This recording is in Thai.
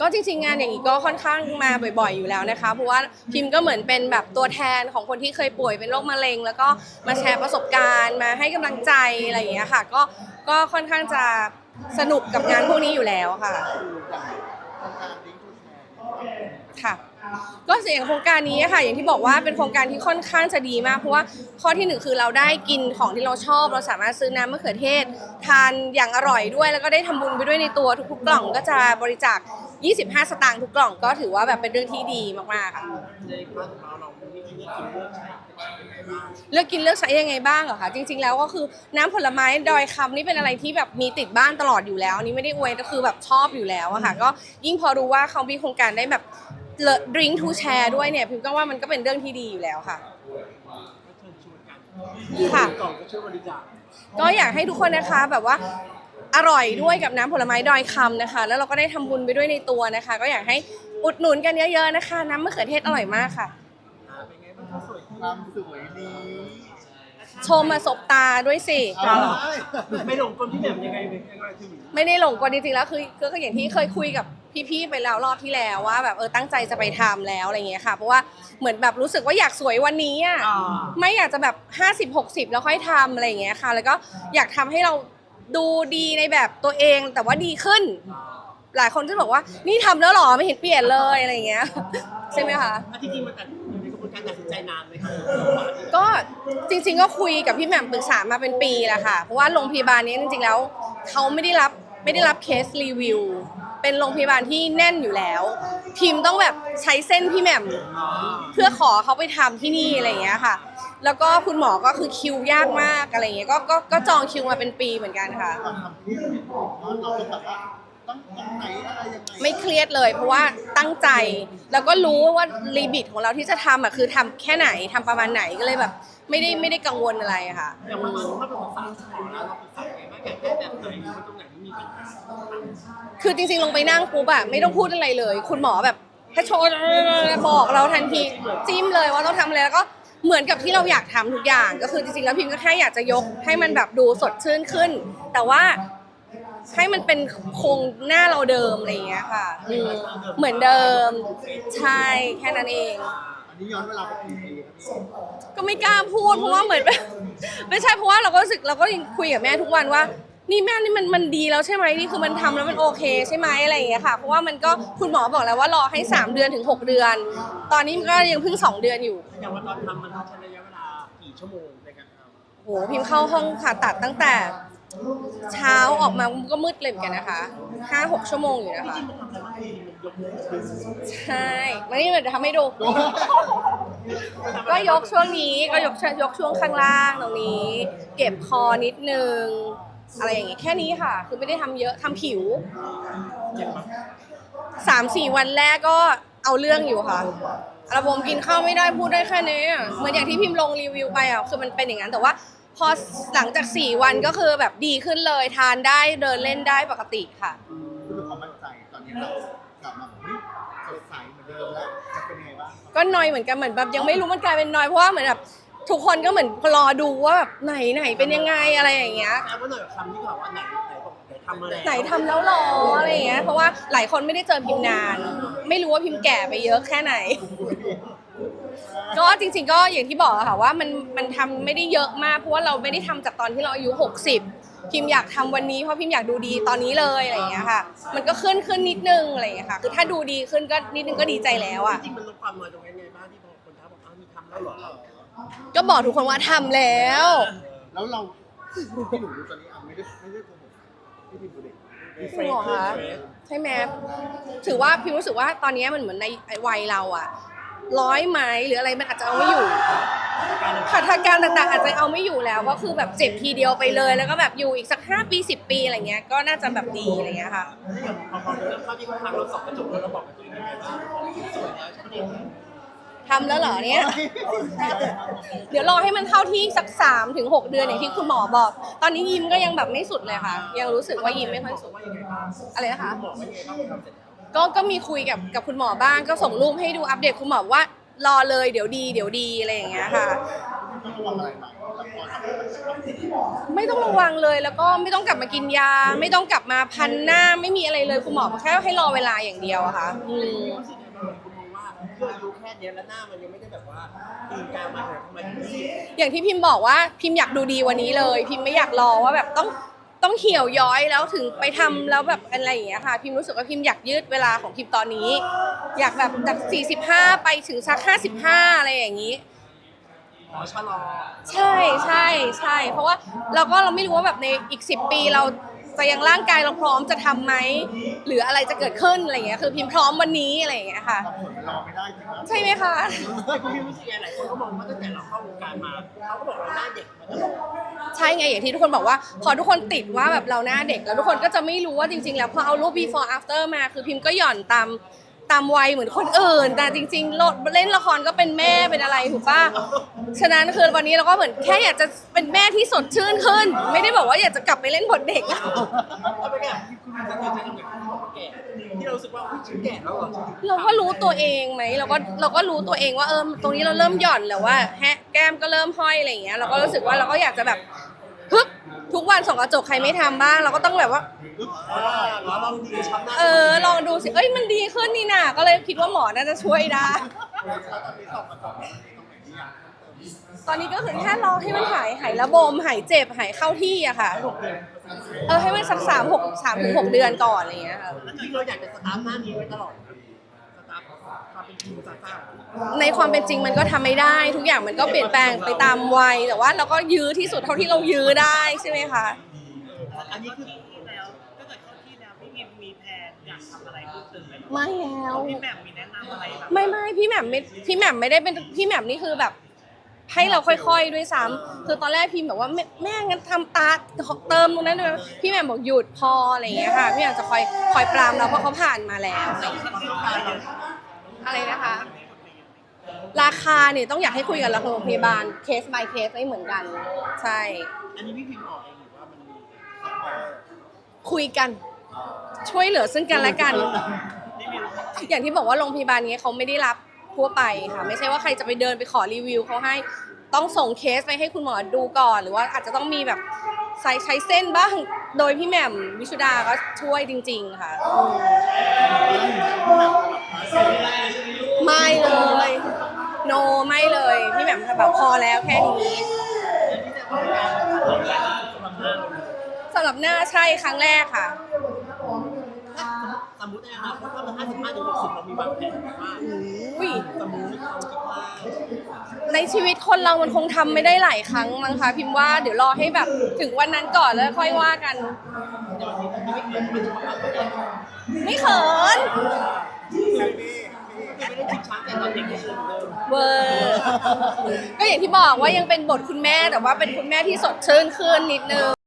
ก็จริงๆงานอย่างนี้ก็ค่อนข้างมาบ่อยๆอยู่แล้วนะคะ เพราะว่าพิมพ์ก็เหมือนเป็นแบบตัวแทนของคนที่เคยป่วยเป็นโรคมะเร็ง แล้วก็มาแชร์ประสบการณ์มาให้กำลังใจอะไรอย่างเงี้ยค่ะ ก็ก็ค่อนข้างจะสนุกกับงานพวกนี้อยู่แล้วค่ะ ค่ะ ก็เสียงโครงการนี้ค่ะ อย่างที่บอกว่าเป็นโครงการที่ค่อนข้างจะดีมาก เพราะว่าข้อที่หนึ่งคือเราได้กินของที่เราชอบ เราสามารถซื้อน้ำมะเขือเทศ ทานอย่างอร่อยด้วย แล้วก็ได้ทำบุญไปด้วยในตัวทุกๆกล่องก็จะบริจาค 25 สตางค์ทุกกล่องก็ถือว่าแบบเป็นเรื่องที่ดีมากๆค่ะในคลาสของเราเรามีวิธีกินเลือกใช้ยังไงบ้างเลือกกินเลือกใช้ยังไงบ้างเหรอคะจริง ๆ แล้วก็คือน้ำผลไม้ดอยคำนี่เป็นอะไรที่แบบมีติดบ้านตลอดอยู่แล้วอันนี่ไม่ได้อวยก็คือแบบชอบอยู่แล้วอะค่ะก็ยิ่งพอรู้ว่าเขามีโครงการได้แบบดริงทูแชร์ด้วยเนี่ยพิมก็ว่ามันก็เป็นเรื่องที่ดีอยู่แล้วค่ะ ก็เชิญชวนกันค่ะ กล่องก็ช่วยบริจาค ก็อยากให้ทุกคนนะคะแบบว่า อร่อยด้วยกับน้ำผลไม้ดอยคำนะคะ แล้วเราก็ได้ทำบุญไปด้วยในตัวนะคะ ก็อยากให้อุดหนุนกันเยอะๆนะคะ น้ำมะเขือเทศอร่อยมากค่ะอ่าเป็นไงบ้างคะสวยขึ้นความสวยดีชมมาสบตาด้วยสิจ้าเหรอไม่หลงกลพี่แหม่มยังไงเป็นยังไงถึงไม่ได้หลงกลจริงๆแล้วคือก็คืออย่างที่เคยคุยกับพี่ๆไปแล้วรอบที่แล้วว่า แบบเออตั้งใจจะไปทำแล้วอะไรเงี้ยค่ะ เพราะว่าเหมือนแบบรู้สึกว่าอยากสวยวันนี้อะอ่าไม่อยากจะแบบ 50 60 แล้วค่อยทำอะไรอย่างเงี้ยค่ะ แล้วก็อยากทำให้เรา ดูดีในแบบตัวเองแต่ว่าดีขึ้น หลายคนก็บอกว่า นี่ทำแล้วเหรอไม่เห็นเปลี่ยนเลยอะไรอย่างเงี้ย ใช่ไหมคะ อะจริงๆมันตัดอยู่ในกระบวนการตัดสินใจนานไหมคะก็จริงๆก็คุยกับพี่แหม่มปรึกษามาเป็นปีแหละค่ะ เพราะว่าโรงพยาบาลนี้จริงๆแล้วเขาไม่ได้รับไม่ได้รับเคสรีวิว เป็นโรงพยาบาลที่แน่นอยู่แล้ว ทีมต้องแบบใช้เส้นพี่แหม่ม เพื่อขอเขาไปทำที่นี่อะไรอย่างเงี้ยค่ะ แล้วก็คุณหมอก็คือคิวยากมากอะไรอย่างเงี้ยก็ก็ก็จองคิวมาเป็นปีเหมือนกันค่ะ ตอนทำที่เราเราต้องแบบว่าต้องตรงไหนอะไรยังไงไม่เครียดเลย เพราะว่าตั้งใจแล้วก็รู้ว่าลิมิตของเราที่จะทำอะคือทำแค่ไหนทำประมาณไหนก็เลยแบบ ไม่ได้ไม่ได้กังวลอะไรอะค่ะ อย่างวันนั้นถ้าเป็นภาษาไทยแล้วเราปรึกษาไงบ้างอยากได้แบบไหนหรือว่าตรงไหนที่มีปัญหาคือจริงๆ ลงไปนั่งปุ๊บอะไม่ต้องพูดอะไรเลย คุณหมอแบบให้โชว์บอกเราทันทีจิ้มเลยว่าต้องทำอะไรแล้วก็ เหมือนกับที่เราอยากทำทุกอย่าง ก็คือจริงๆแล้วพิมก็แค่อยากจะยกให้มันแบบดูสดชื่นขึ้น แต่ว่าให้มันเป็นโครงหน้าเราเดิมอะไรอย่างเงี้ยค่ะอืมเหมือนเดิมใช่แค่นั้นเองอันนี้ย้อนเวลาไปกี่ปีครับพี่ก็ไม่กล้าพูดเพราะว่าเหมือนไม่ใช่เพราะว่าเราก็รู้สึกเราก็ยังคุยกับแม่ทุกวันว่า นี่แม่นี่มันมันดีแล้วใช่ไหมนี่คือมันทำแล้วมันโอเคใช่ไหมอะไรอย่างเงี้ยค่ะ เพราะว่ามันก็คุณหมอบอกแล้วว่ารอให้ 3 เดือนถึง 6 เดือน ตอนนี้มันก็ยังเพิ่ง 2 เดือนอยู่ อย่างว่าตอนทำมันต้องใช้ระยะเวลากี่ชั่วโมงในการทำโหพิมพ์เข้าห้องผ่าตัดตั้งแต่ เช้าออกมาก็มืดเลยเหมือนกันนะคะ5-6ชั่วโมงอยู่นะคะมันทำอะไรบ้างทีมันยกมือใช่มานี่เดี๋ยวทำให้ดู ก็ยกช่วงนี้ก็ยกยกช่วงข้างล่างตรงนี้ เก็บคอนิดนึง อะไรอย่างเงี้ยแค่นี้ค่ะ คือไม่ได้ทำเยอะทำผิวเจ็บปะสามสี่วันแรกก็เอาเรื่องอยู่ค่ะระบบกินข้าวไม่ได้พูดได้แค่นี้อะเหมือนอย่างที่พิมพ์ลงรีวิวไปอะคือมันเป็นอย่างนั้นแต่ว่าพอหลังจากสี่วันก็คือแบบดีขึ้นเลยทานได้เดินเล่นได้ปกติค่ะ คือความมั่นใจตอนนี้เรากลับมาเฮ้ยสดใสเหมือนเดิมแล้วจะเป็นยังไงบ้าง ก็นอยเหมือนกันเหมือนแบบยังไม่รู้มันกลายเป็นนอยเพราะว่าเหมือนแบบ ทุกคนก็เหมือนรอดูว่าแบบไหนไหนเป็นยังไงอะไรอย่างเงี้ย แปลว่าหน่อยคำที่บอกว่าไหนไหนบอกไหนทำมาแล้วไหนทำแล้วหรออะไรอย่างเงี้ยเพราะว่าหลายคนไม่ได้เจอพิมพ์นาน ไม่รู้ว่าพิมพ์แก่ไปเยอะแค่ไหน ก็จริง ๆ ก็อย่างที่บอกอะค่ะว่ามันมันทำไม่ได้เยอะมากเพราะว่าเราไม่ได้ทำจากตอนที่เราอายุ 60 พิมพ์อยากทำวันนี้เพราะพิมพ์อยากดูดีตอนนี้เลยอะไรอย่างเงี้ยค่ะ มันก็ขึ้นขึ้นนิดนึงอะไรอย่างเงี้ยค่ะ คือถ้าดูดีขึ้นก็นิดนึงก็ดีใจแล้วอะ จริงๆมันลดความน้อยตรงนี้ไงบ้างที่พอคนท้าบอกอ้าวมีทำแล้วเหรอ ก็บอกทุกคนว่าทำแล้ว แล้วเราที่หนูดูตอนนี้อะไม่ได้ไม่ได้โกหกที่พิมพ์ดูเด็กมีเฟจริงเหรอขึ้นคะเฟซใช่ไหมถือว่าพิมรู้สึกว่าตอนนี้มันเหมือนในวัยเราอะร้อยไหมหรืออะไรมันอาจจะเอาไม่อยู่ขัดทางการต่างๆ อาจจะเอาไม่อยู่แล้วก็คือแบบเจ็บทีเดียวไปเลย แล้วก็แบบอยู่อีกสักห้าปีสิบปีอะไรเงี้ยก็น่าจะแบบดีอะไรเงี้ยค่ะ แล้วอย่างพอพอเริ่มเข้าที่เขาทางเราส่องกระจกแล้วเราบอกกับตัวเองยังไงบ้างสวยแล้วฉันเอง ทำแล้วเหรอเนี่ย เดี๋ยวรอให้มันเข้าที่สักสามถึงหกเดือนอย่างที่คุณหมอบอก ตอนนี้ยิ้มก็ยังแบบไม่สุดเลยค่ะ ยังรู้สึกว่ายิ้มไม่ค่อยสุดว่ายังไงบ้างอะไรนะคะหมอว่ายังไงบ้างทำเสร็จแล้วก็ก็มีคุยกับกับคุณหมอบ้าง ก็ส่งรูปให้ดูอัปเดตคุณหมอว่ารอเลยเดี๋ยวดีเดี๋ยวดีอะไรอย่างเงี้ยค่ะต้องระวังอะไรไหมแล้วพอทำให้มันเป็นแบบนี้ไม่ต้องระวังเลยแล้วก็ไม่ต้องกลับมากินยา ไม่ต้องกลับมาพันหน้าไม่มีอะไรเลยคุณหมอแค่ให้รอเวลาอย่างเดียวอะค่ะอืม ว่าด้วยอายุแค่เนี้ยแล้วหน้ามันยังไม่ได้แบบว่าตีนกลางมาทำไมถึงรีบอย่างที่พิมพ์บอกว่าพิมพ์อยากดูดีวันนี้เลย พิมพ์ไม่อยากรอว่าแบบต้องต้องเหี่ยวย้อยแล้วถึงไปทำแล้วแบบอะไรอย่างเงี้ยค่ะ พิมพ์รู้สึกว่าพิมพ์อยากยืดเวลาของพิมพ์ตอนนี้ อยากแบบจาก 45 ไปถึงสัก 55 อะไรอย่างนี้ ขอชะลอ ใช่ใช่ใช่เพราะว่าเราก็เราไม่รู้ว่าแบบในอีก 10 ปีเรา จะยังร่างกายเราพร้อมจะทำไหมหรืออะไรจะเกิดขึ้นอะไรอย่างเงี้ยคือพิมพ์พร้อมวันนี้อะไรอย่างเงี้ยค่ะบางคนมันรอไม่ได้จริงนะใช่ไหมคะคุณพี่รู้สึกยังไงหลายคนก็มองว่าตั้งแต่เราเข้าวงการมาเขาก็บอกเราหน้าเด็กมาตลอดใช่ไงอย่างที่ทุกคนบอกว่า พอทุกคนติดว่าแบบเราหน้าเด็กแล้วทุกคนก็จะไม่รู้ว่าจริงๆ แล้วพอเอารูป before after มาคือพิมพ์ก็หย่อนตาม ตามวัยเหมือนคนอื่น แต่จริงๆโลดเล่นละครก็เป็นแม่เป็นอะไรถูกป่ะฉะนั้นคือวันนี้เราก็เหมือนแค่อยากจะเป็นแม่ที่สดชื่นขึ้น ไม่ได้บอกว่าอยากจะกลับไปเล่นบทเด็กเอาไปแก่ที่คุณจะเจอกับที่บอกว่าแก่ที่เรารู้สึกว่าอุ๊ยฉันแก่แล้วเหรอฉันถึงเราก็รู้ตัวเองไหมเราก็เราก็รู้ตัวเองว่าเออตรงนี้เราเริ่มหย่อนแล้วว่าแฮะแก้มก็เริ่มห้อยอะไรอย่างเงี้ยเราก็รู้สึกว่าเราก็อยากจะแบบฮึบ ทุกวันส่องกระจกใครไม่ทำบ้าง เราก็ต้องแบบว่าอ่าเราลองดีช้ำหน้าเออ ลองดูสิ เอ้ย มันดีขึ้นนี่นาก็เลยคิดว่าหมอน่าจะช่วยได้แล้วตอนนี้สอบมาสอบมันมีตรงไหนที่อยากเพิ่มเติมตอนนี้ก็คือแค่รอให้มันหายหายระบมหายเจ็บหายเข้าที่อะค่ะ เออ ให้มันสักสามหกสามถึงหกเดือนก่อนอะไรอย่างเงี้ยค่ะ แล้วจริงๆเราอยากจะสตาร์ทหน้านี้ไว้ตลอดสตาร์ทความ เป็นจริงสตาร์ทในความเป็นจริงมันก็ทำไม่ได้ ทุกอย่างมันก็เปลี่ยนแปลงไปตามวัย แต่ว่าเราก็ยื้อที่สุดเท่าที่เรายื้อได้ใช่ไหมคะ อันนี้คือแล้วถ้าเกิดเข้าที่แล้วพี่พิมมีแผนอยากทำอะไรเพิ่มเติมไหมไม่แล้ว พี่แหม่มมีแนะนำอะไรแบบไม่ไม่พี่แหม่มไม่พี่แหม่มไม่ได้เป็นพี่แหม่มนี่คือแบบ ให้เราค่อยๆด้วยซ้ำคือตอนแรกพิมแบบว่าแม่แม่งั้นทำตาเติมตรงนั้นด้วยพี่แหม่มบอกหยุดพออะไรอย่างเงี้ยค่ะพี่แหม่มจะคอยคอยปรามเราเพราะเขาผ่านมาแล้วอ อะไรนะคะ ราคาเนี่ยต้องอยากให้คุยกับโรงพยาบาลเคส by เคสไม่เหมือนกัน ใช่ อันนี้พี่พิมพ์ออกเองหรือว่ามันมีคุยกัน ช่วยเหลือซึ่งกันและกัน อย่างที่บอกว่าโรงพยาบาลนี้เขาไม่ได้รับทั่วไปค่ะ ไม่ใช่ว่าใครจะไปเดินไปขอรีวิวเขาให้ต้องส่งเคสไปให้คุณหมอดูก่อน หรือว่าอาจจะต้องมีแบบใช้ใช้เส้นบ้าง โดยพี่แหม่มวิชุดาก็ช่วยจริง ๆ ค่ะไม่ อแล้วแค่นี้สำหรับหน้าใช่ครั้งแรกค่ะ สมมติในอนาคตถ้ามันห้าสิบห้าถึงหกสิบเรามีวางแผนไหมว่าอุ้ย สมมติเราคิดว่าในชีวิตคนเรามันคงทำไม่ได้หลายครั้งมั้งคะพิมพ์ว่าเดี๋ยวรอให้แบบถึงวันนั้นก่อนแล้วค่อยว่ากัน ไม่เขิน ไม่ได้ชิงช้าแต่ตอนเด็กก็คือเหมือนเดิม เวอร์ ก็อย่างที่บอกว่ายังเป็นบทคุณแม่แต่ว่าเป็นคุณแม่ที่สดชื่นขึ้นนิดนึง